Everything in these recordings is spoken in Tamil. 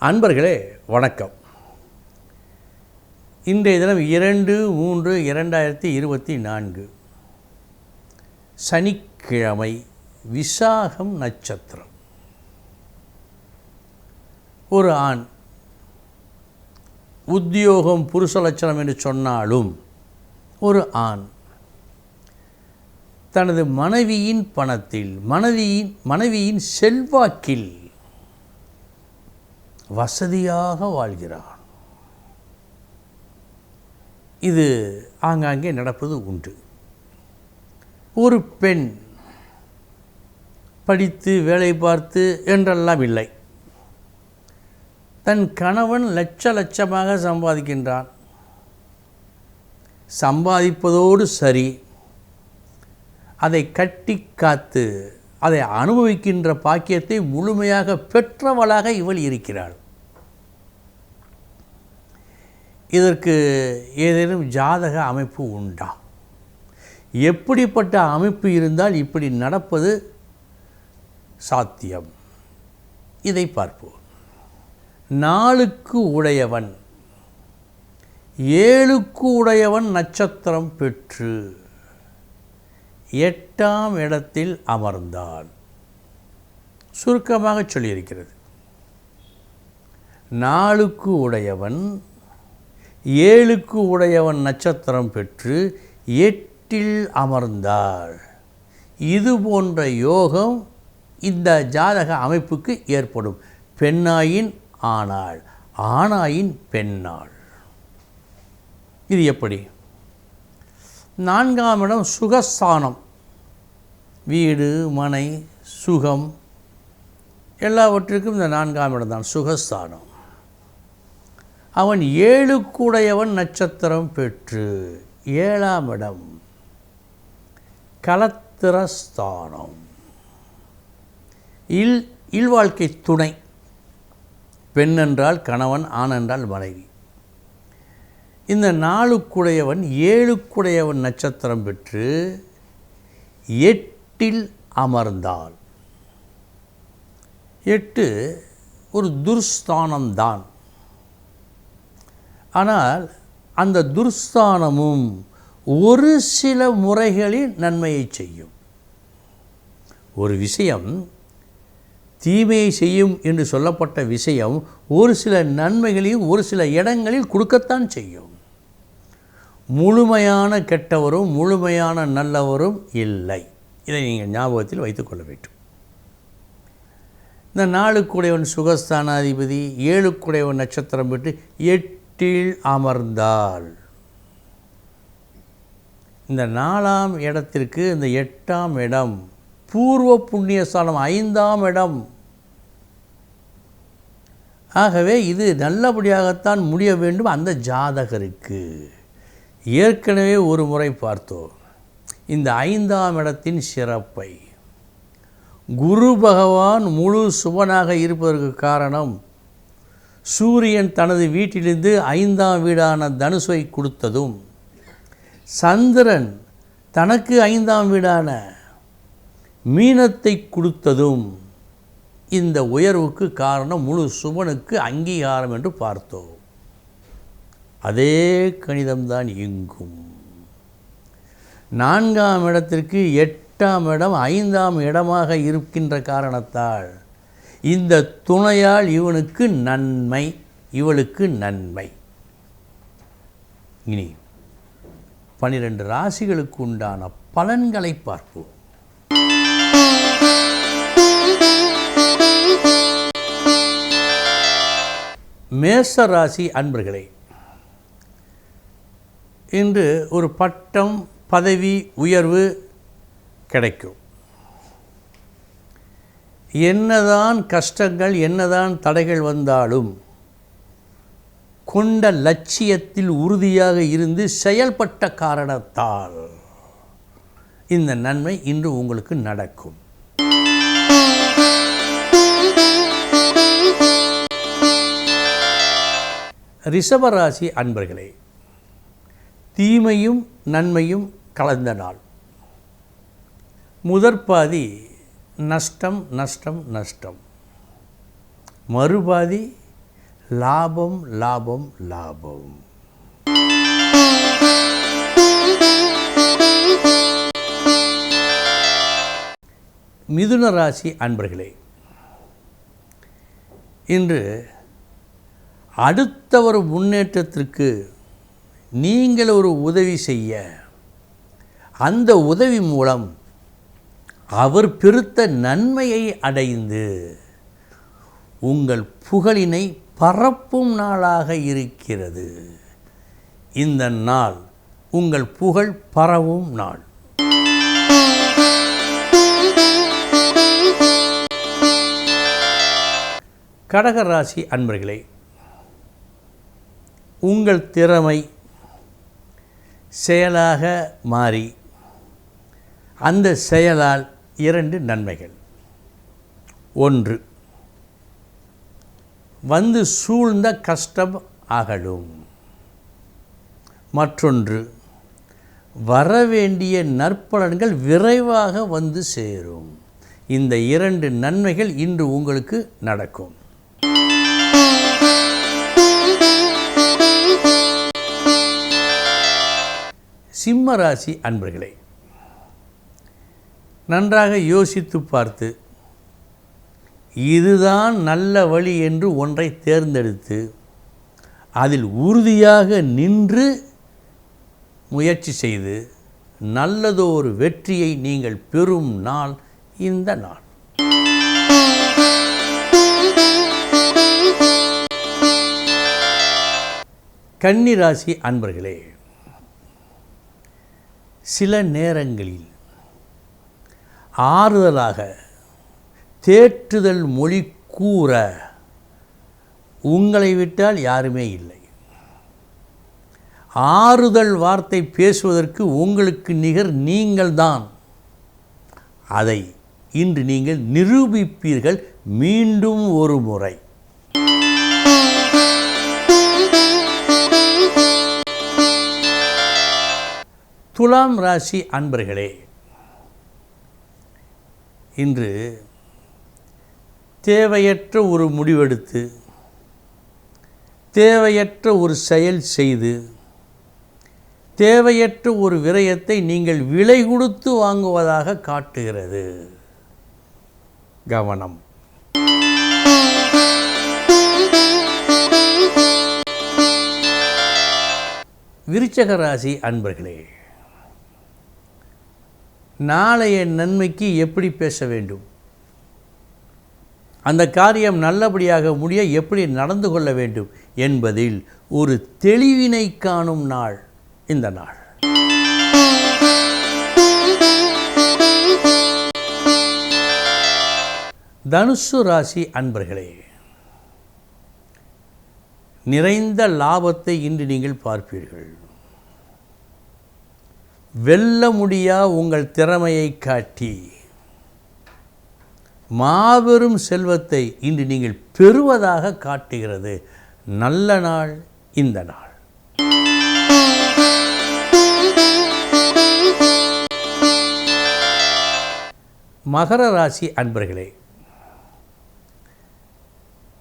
அன்பர்களே வணக்கம். இன்றைய தினம் இரண்டு மூன்று இரண்டாயிரத்தி இருபத்தி நான்கு. சனிக்கிழமை விசாகம் நட்சத்திரம். ஒரு ஆண் உத்தியோகம் புருஷ லட்சணம் என்று சொன்னாலும் ஒரு ஆண் தனது மனைவியின் பணத்தில் மனைவியின் மனைவியின் செல்வாக்கில் வசதியாக வாழ்கிறான். இது ஆங்காங்கே நடப்பது உண்டு. ஒரு பெண் படித்து வேலை பார்த்து என்றெல்லாம் இல்லை. தன் கணவன் லட்ச லட்சமாக சம்பாதிக்கின்றான். சம்பாதிப்பதோடு சரி. அதை கட்டி காத்து அதை அனுபவிக்கின்ற பாக்கியத்தை முழுமையாக பெற்றவளாக இவள் இருக்கிறாள். இதற்கு ஏதேனும் ஜாதக அமைப்பு உண்டா? எப்படிப்பட்ட அமைப்பு இருந்தால் இப்படி நடப்பது சாத்தியம்? இதை பார்ப்போம். நாளுக்கு உடையவன் ஏழுக்கு உடையவன் நட்சத்திரம் பெற்று எட்டாம் இடத்தில் அமர்ந்தான் சுருக்கமாக சொல்லியிருக்கிறது. நாளுக்கு உடையவன் ஏழுக்கு உடையவன் நட்சத்திரம் பெற்று எட்டில் அமர்ந்தாள் இது போன்ற யோகம் இந்த ஜாதக அமைப்புக்கு ஏற்படும். பெண்ணாயின் ஆனாள் ஆணாயின் பெண்ணாள். இது எப்படி? நான்காம் இடம் சுகஸ்தானம். வீடு மனை சுகம் எல்லாவற்றிற்கும் இந்த நான்காம் இடம் தான் சுகஸ்தானம். அவன் ஏழுக்குடையவன் நட்சத்திரம் பெற்று ஏழாம் இடம் கலத்திரஸ்தானம். இல் இல்வாழ்க்கை துணை. பெண் என்றால் கணவன் ஆண் என்றால் மனைவி. இந்த நாளுக்குடையவன் ஏழுக்குடையவன் நட்சத்திரம் பெற்று எட்டில் அமர்ந்தாள். எட்டு ஒரு துர்ஸ்தானம்தான். ஆனால் அந்த துர்ஸ்தானமும் ஒரு சில முறைகளில் நன்மையை செய்யும். ஒரு விஷயம் தீமையை செய்யும் என்று சொல்லப்பட்ட விஷயம் ஒரு சில நன்மைகளையும் ஒரு சில இடங்களில் கொடுக்கத்தான் செய்யும். முழுமையான கெட்டவரும் முழுமையான நல்லவரும் இல்லை. இதை நீங்கள் ஞாபகத்தில் வைத்துக்கொள்ள வேண்டும். இந்த நாளுக்குடையவன் சுகஸ்தானாதிபதி ஏழுக்குடையவன் நட்சத்திரம் பெற்று எட்டில் அமர்ந்தாள். இந்த நாலாம் இடத்திற்கு இந்த எட்டாம் இடம் பூர்வ புண்ணியஸ்தானம் ஐந்தாம் இடம். ஆகவே இது நல்லபடியாகத்தான் முடிய வேண்டும் அந்த ஜாதகருக்கு. ஏற்கனவே ஒரு முறை பார்த்தோம் இந்த ஐந்தாம் இடத்தின் சிறப்பை. குரு பகவான் முழு சுபனாக இருப்பதற்கு காரணம் சூரியன் தனது வீட்டிலிருந்து ஐந்தாம் வீடான தனுசை கொடுத்ததும் சந்திரன் தனக்கு ஐந்தாம் வீடான மீனத்தை கொடுத்ததும் இந்த உயர்வுக்கு காரணம் முழு சுபனுக்கு அங்கீகாரம் என்று பார்த்தோம் அதே கணிதம்தான் இங்கும். நான்காம் இடத்திற்கு எட்டாம் இடம் ஐந்தாம் இடமாக இருக்கின்ற காரணத்தால் இந்த துணையால் இவனுக்கு நன்மை இவளுக்கு நன்மை. இனி பனிரெண்டு ராசிகளுக்கு உண்டான பலன்களை பார்ப்போம். மேச ராசி அன்பர்களே இன்று ஒரு பட்டம் பதவி உயர்வு கிடைக்கும். என்னதான் கஷ்டங்கள் என்னதான் தடைகள் வந்தாலும் கொண்ட லட்சியத்தில் உறுதியாக இருந்து செயல்பட்ட காரணத்தால் இந்த நன்மை இன்று உங்களுக்கு நடக்கும். ரிஷபராசி அன்பர்களே தீமையும் நன்மையும் கலந்த நாள். முதற்பாதி நஷ்டம் நஷ்டம் நஷ்டம். மறுபாதி லாபம் லாபம் லாபம். மிதுன ராசி அன்பர்களே இன்று அடுத்தவர் முன்னேற்றத்திற்கு நீங்கள் ஒரு உதவி செய்ய. அந்த உதவி மூலம் அவர் பெருத்த நன்மையை அடைந்து உங்கள் புகழினை பரப்பும் நாளாக இருக்கிறது. இந்த நாள் உங்கள் புகழ் பரவும் நாள். கடகராசி அன்பர்களே உங்கள் திறமை செயலாக மாறி அந்த செயலால் இரண்டு நன்மைகள். ஒன்று வந்து சூழ்ந்த கஷ்டம் அகலும். மற்றொன்று வரவேண்டிய நற்பலன்கள் விரைவாக வந்து சேரும். இந்த இரண்டு நன்மைகள் இன்று உங்களுக்கு நடக்கும். சிம்ம ராசி அன்பர்களே நன்றாக யோசித்து பார்த்து இதுதான் நல்ல வழி என்று ஒன்றை தேர்ந்தெடுத்து அதில் உறுதியாக நின்று முயற்சி செய்து நல்லதொரு வெற்றியை நீங்கள் பெறும் நாள் இந்த நாள். கன்னிராசி அன்பர்களே சில நேரங்களில் ஆறுதலாக தேற்றுதல் மொழி கூற உங்களை விட்டால் யாருமே இல்லை. ஆறுதல் வார்த்தை பேசுவதற்கு உங்களுக்கு நிகர் நீங்கள்தான் அதை இன்று நீங்கள் நிரூபிப்பீர்கள் மீண்டும் ஒரு முறை. துலாம் ராசி அன்பர்களே இன்று தேவையற்ற ஒரு முடிவெடுத்து தேவையற்ற ஒரு செயல் செய்து தேவையற்ற ஒரு விரயத்தை நீங்கள் விலை கொடுத்து வாங்குவதாக காட்டுகிறது. கவனம். விருச்சக ராசி அன்பர்களே நாளைய நன்மைக்கு எப்படி பேச வேண்டும்? அந்த காரியம் நல்லபடியாக முடிய எப்படி நடந்து கொள்ள வேண்டும் என்பதில் ஒரு தெளிவினை காணும் நாள் இந்த நாள். தனுசு ராசி அன்பர்களே நிறைந்த லாபத்தை இன்று நீங்கள் பார்ப்பீர்கள். வெல்ல முடியா உங்கள் திறமையை காட்டி. மாபெரும் செல்வத்தை இன்று நீங்கள் பெறுவதாக காட்டுகிறது. நல்ல நாள் இந்த நாள். மகர ராசி அன்பர்களே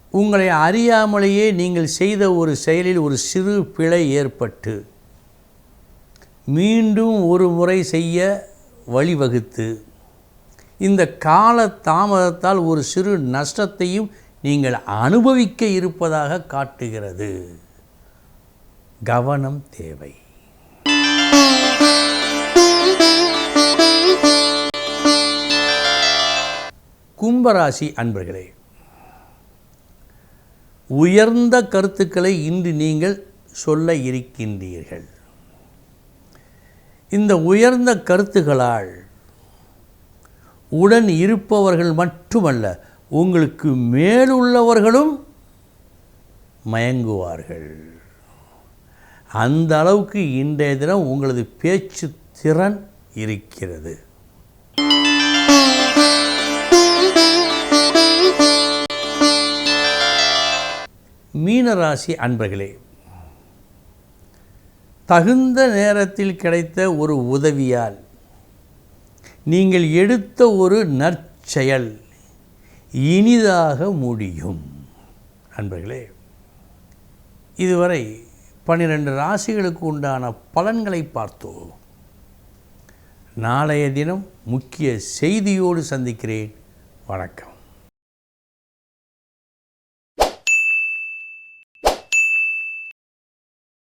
உங்களை அறியாமலேயே நீங்கள் செய்த ஒரு செயலில் ஒரு சிறு பிழை ஏற்பட்டு மீண்டும் ஒரு முறை செய்ய வழிவகுத்து இந்த கால தாமதத்தால் ஒரு சிறு நஷ்டத்தையும் நீங்கள் அனுபவிக்க இருப்பதாக காட்டுகிறது. கவனம் தேவை. கும்பராசி அன்பர்களே உயர்ந்த கருத்துக்களை இன்று நீங்கள் சொல்ல இருக்கின்றீர்கள். இந்த உயர்ந்த கருத்துகளால் உடன் இருப்பவர்கள் மட்டுமல்ல உங்களுக்கு மேலுள்ளவர்களும் மயங்குவார்கள். அந்த அளவுக்கு இன்றைய தினம் உங்களது பேச்சு திறன் இருக்கிறது. மீனராசி அன்பர்களே தகுந்த நேரத்தில் கிடைத்த ஒரு உதவியால் நீங்கள் எடுத்த ஒரு நற்செயல் இனிதாக முடியும். அன்பர்களே இதுவரை பன்னிரண்டு ராசிகளுக்கு உண்டான பலன்களை பார்த்தோம். நாளைய தினம் முக்கிய செய்தியோடு சந்திக்கிறேன். வணக்கம்.